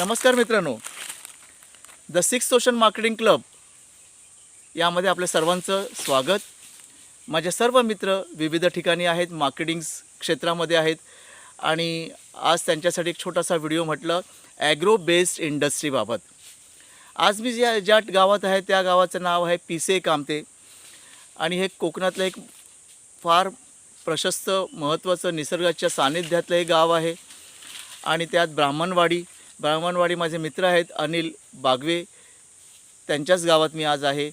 नमस्कार मित्रांनो. The six ocean marketing club यामध्ये आपल्या सर्वांचं स्वागत. माझे सर्व मित्र विविध ठिकाणी आहेत मार्केटिंग क्षेत्रामध्ये आहेत आणि आज त्यांच्यासाठी एक छोटासा व्हिडिओ म्हटलं ॲग्रो बेस्ड इंडस्ट्रीबाबत आज मी ज्या ज्या गावात आहे त्या गावाचं नाव आहे पिसे कामते. आणि हे कोकणातलं एक फार प्रशस्त महत्त्वाचं निसर्गाच्या सानिध्यातलं हे गाव आहे. आणि त्यात ब्राह्मणवाडी ब्राह्मणवाडी माझे मित्र आहेत अनिल बागवे. त्यांच्याच गावात मी आज आहे.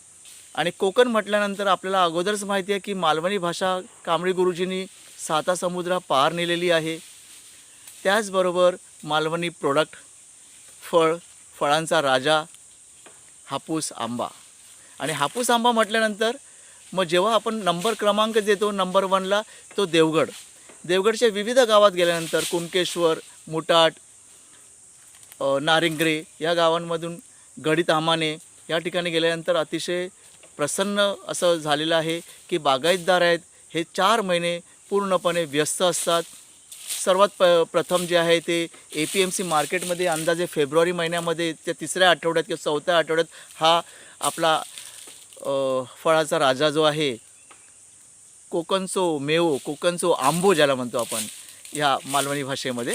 आणि कोकण म्हटल्यानंतर आपल्याला अगोदरच माहिती आहे की मालवणी भाषा कांबळी गुरुजींनी साता समुद्रा पार नेलेली आहे. त्याचबरोबर मालवणी प्रोडक्ट फळ फळांचा राजा हापूस आंबा. आणि हापूस आंबा म्हटल्यानंतर मग जेव्हा आपण नंबर क्रमांक देतो नंबर वनला तो देवगड. देवगडच्या विविध गावात गेल्यानंतर कुणकेश्वर मुटाट नारिंगरे या गावांमधून गडित आमाने या ठिकाणी गेल्यानंतर अतिशय प्रसन्न असं झालेलं आहे की बागायतदार आहेत. हे चार महिने पूर्णपणे व्यस्त असतात. सर्वात प प्रथम जे आहे ते ए पी एम सी मार्केटमध्ये अंदाजे फेब्रुवारी महिन्यामध्ये त्या तिसऱ्या आठवड्यात किंवा चौथ्या आठवड्यात हा आपला फळाचा राजा जो आहे कोकणचो मेवो कोकणचो आंबो ज्याला म्हणतो आपण ह्या मालवणी भाषेमध्ये.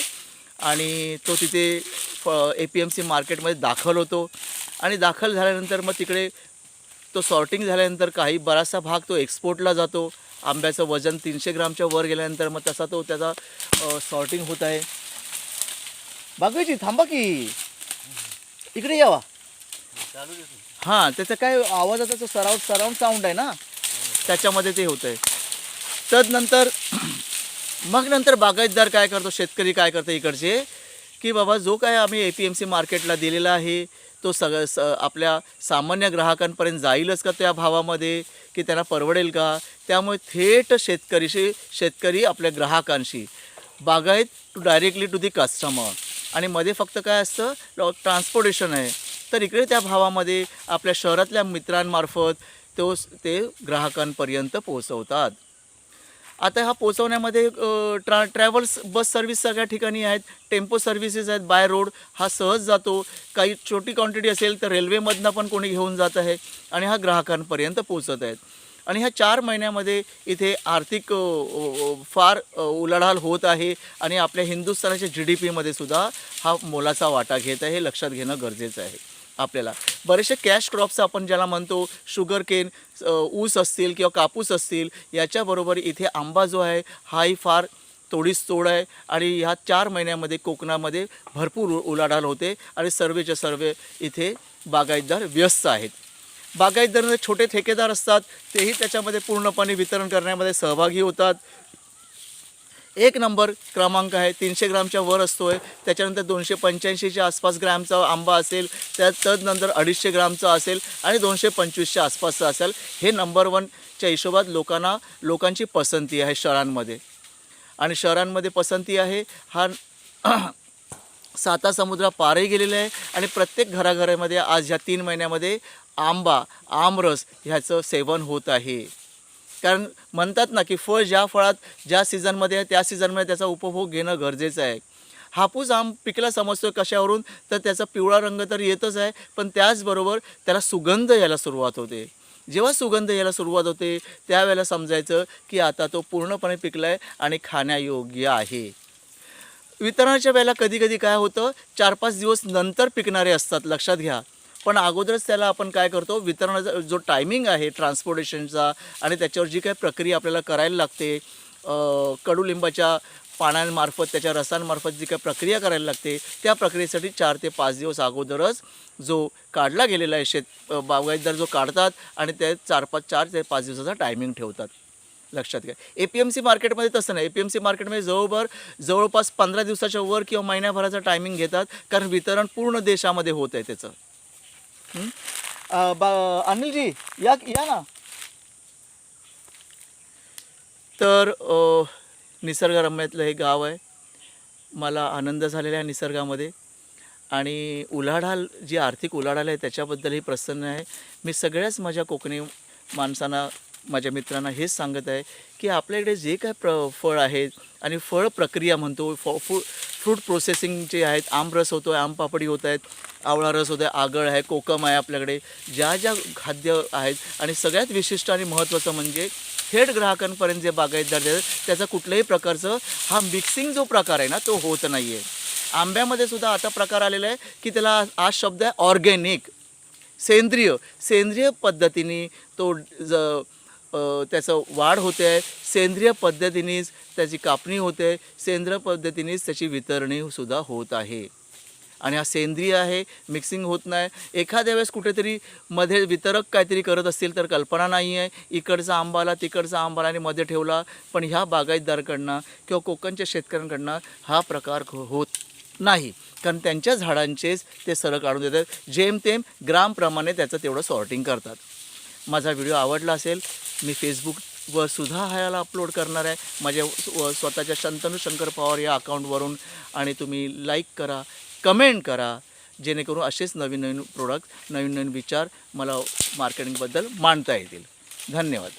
आणि तो तिथे फ ए पी एम सी मार्केटमध्ये दाखल होतो. आणि दाखल झाल्यानंतर मग तिकडे तो सॉर्टिंग झाल्यानंतर काही बराचसा भाग तो एक्सपोर्टला जातो. आंब्याचं वजन तीनशे ग्रामच्या वर गेल्यानंतर मग तसा तो त्याचा सॉर्टिंग होत आहे. बागायची थांबा की. इकडे यावा हां त्याचा काय आवाजाचा जो सराव सराउंड साऊंड आहे ना? त्याच्यामध्ये ते होतं आहे तदनंतर मग नंतर बागायतदार काय करतो? शेतकरी काय करतो इकडचे? की बाबा जो काय आम्ही ए पी एम सी मार्केटला दिलेला आहे तो सग स आपल्या सामान्य ग्राहकांपर्यंत जाईलच का त्या भावामध्ये की त्यांना परवडेल का? त्यामुळे थेट शेतकरीशी शेतकरी आपल्या ग्राहकांशी. बागायत to directly to the customer आणि मध्ये फक्त काय असतं ट्रान्सपोर्टेशन आहे. तर इकडे त्या भावामध्ये आपल्या शहरातल्या मित्रांमार्फत तो ते ग्राहकांपर्यंत पोहोचवतात. आता हा पोचवण्यामध्ये ट्रा ट्रॅव्हल्स बस सर्व्हिस सगळ्या ठिकाणी आहेत टेम्पो सर्व्हिसेस आहेत बाय रोड हा सहज जातो. काही छोटी क्वांटिटी असेल तर रेल्वेमधनं पण कोणी घेऊन जात आहे आणि हा ग्राहकांपर्यंत पोचत आहेत. आणि ह्या चार महिन्यामध्ये इथे आर्थिक फार उलाढाल होत आहे आणि आपल्या हिंदुस्थानाच्या जी डी पीमध्ये सुद्धा हा मोलाचा वाटा घेत आहे हे लक्षात घेणं गरजेचं आहे. आपल्याला. बरेचसे कॅश क्रॉप्स आपण ज्याला म्हणतो शुगर केन ऊस असतील किंवा कापूस असतील याच्याबरोबर इथे आंबा जो आहे हाही फार तोडीस तोड आहे आणि ह्या चार महिन्यामध्ये कोकणामध्ये भरपूर उ- उलाढाल होते आणि सर्वेच्या सर्वे इथे बागायतदार व्यस्त आहेत. बागायतदार छोटे ठेकेदार असतात तेही त्याच्यामध्ये पूर्णपणे वितरण करण्यामध्ये सहभागी होतात. एक नंबर क्रमांक आहे. तीनशे ग्रामच्या वर असतो आहे त्याच्यानंतर दोनशे पंच्याऐंशीच्या आसपास ग्रॅमचा आंबा असेल त्यात तदनंतर अडीचशे ग्रामचा असेल आणि दोनशे पंचवीसच्या आसपासचा असेल. हे नंबर वनच्या हिशोबात लोकांना लोकांची पसंती आहे शहरांमध्ये. आणि शहरांमध्ये पसंती आहे हा साता समुद्रा पारही गेलेला आहे आणि प्रत्येक घराघरामध्ये आज ह्या तीन महिन्यामध्ये आंबा आमरस ह्याचं सेवन होत आहे. कारण म्हणतात ना की फळ ज्या फळात ज्या सीझनमध्ये आहे त्या सीझनमध्ये त्याचा उपभोग घेणं गरजेचं आहे. हापूस आम पिकला समजतो कशावरून? तर त्याचा पिवळा रंग तर येतच आहे पण त्याचबरोबर त्याला सुगंध यायला सुरुवात होते. जेव्हा सुगंध यायला सुरुवात होते त्यावेळेला समजायचं की आता तो पूर्णपणे पिकला आहे आणि खाण्यायोग्य आहे. वितरणाच्या वेळेला कधी कधी काय होतं? चार पाच दिवस नंतर पिकणारे असतात लक्षात घ्या. पण अगोदरच त्याला आपण काय करतो वितरणाचा जो टायमिंग आहे ट्रान्सपोर्टेशनचा आणि त्याच्यावर जी काही प्रक्रिया आपल्याला करायला लागते कडुलिंबाच्या पानांमार्फत त्याच्या रसांमार्फत जी काही प्रक्रिया करायला लागते त्या प्रक्रियेसाठी चार ते पाच दिवस अगोदरच जो काढला गेलेला आहे शेत बागायतदार जो काढतात आणि ते चार पाच चार ते पाच दिवसाचा टायमिंग ठेवतात. लक्षात घ्या. ए पी एम सी मार्केटमध्ये तसं नाही. ए पी एम सी मार्केटमध्ये जवळभर जवळपास पंधरा दिवसाच्या वर किंवा महिन्याभराचा टायमिंग घेतात कारण वितरण पूर्ण देशामध्ये होत आहे त्याचं. हं? अं, बा अनिलजी या या ना. तर निसर्गरम्यातलं हे गाव आहे. मला आनंद झालेला आहे निसर्गामध्ये. आणि उलाढाल जी आर्थिक उलाढाल आहे त्याच्याबद्दलही प्रसन्न आहे. मी सगळ्याच माझ्या कोकणी माणसांना माझ्या मित्रांना हेच सांगत आहे की आपल्याकडे जे काय प्र फळ आहे आणि फळ प्रक्रिया म्हणतो फ फू फ्रूट प्रोसेसिंगचे आहेत आमरस होतो आहे आमपापडी होत आहेत आवळा रस होतो आहे आगळ आहे कोकम आहे आपल्याकडे ज्या ज्या खाद्य आहेत आणि सगळ्यात विशिष्ट आणि महत्त्वाचं म्हणजे थेट ग्राहकांपर्यंत जे बागायतदार देतात त्याचा कुठल्याही प्रकारचं हा मिक्सिंग जो प्रकार आहे ना तो होत नाही आहे आंब्यामध्ये सुद्धा आता प्रकार आलेला आहे की त्याला आज शब्द आहे ऑर्गॅनिक सेंद्रिय. सेंद्रिय पद्धतीने तो ज त्याचं वाढ होते आहे सेंद्रिय पद्धतीनेच त्याची कापणी होते आहे सेंद्रिय पद्धतीनेच त्याची वितरणीसुद्धा होत आहे. आणि हा सेंद्रिय आहे मिक्सिंग होत नाही. एखाद्या वेळेस कुठेतरी मध्ये वितरक काहीतरी करत असतील तर कल्पना नाही आहे. इकडचा आंबाला तिकडचा आंबाला आणि मध्ये ठेवला पण ह्या बागायतदारकडनं किंवा कोकणच्या शेतकऱ्यांकडनं हा प्रकार हो-, होत नाही. कारण त्यांच्या झाडांचेच ते सरळ काढून देतात. जेमतेम ग्रामप्रमाणे त्याचं तेवढं सॉर्टिंग करतात. माझा व्हिडिओ आवडला असेल मी फेसबुक सुद्धा सुधा हयाला अपलोड करणार आहे. माझ्या स्वतःच्या शंतनू शंकर पवार या अकाउंटवरून आणि तुम्ही लाईक करा कमेंट करा. जेणेकरून असेच नवीन नवीन प्रोडक्ट नवीन नवीन विचार मला मार्केटिंगबद्दल मांडता येतील. धन्यवाद.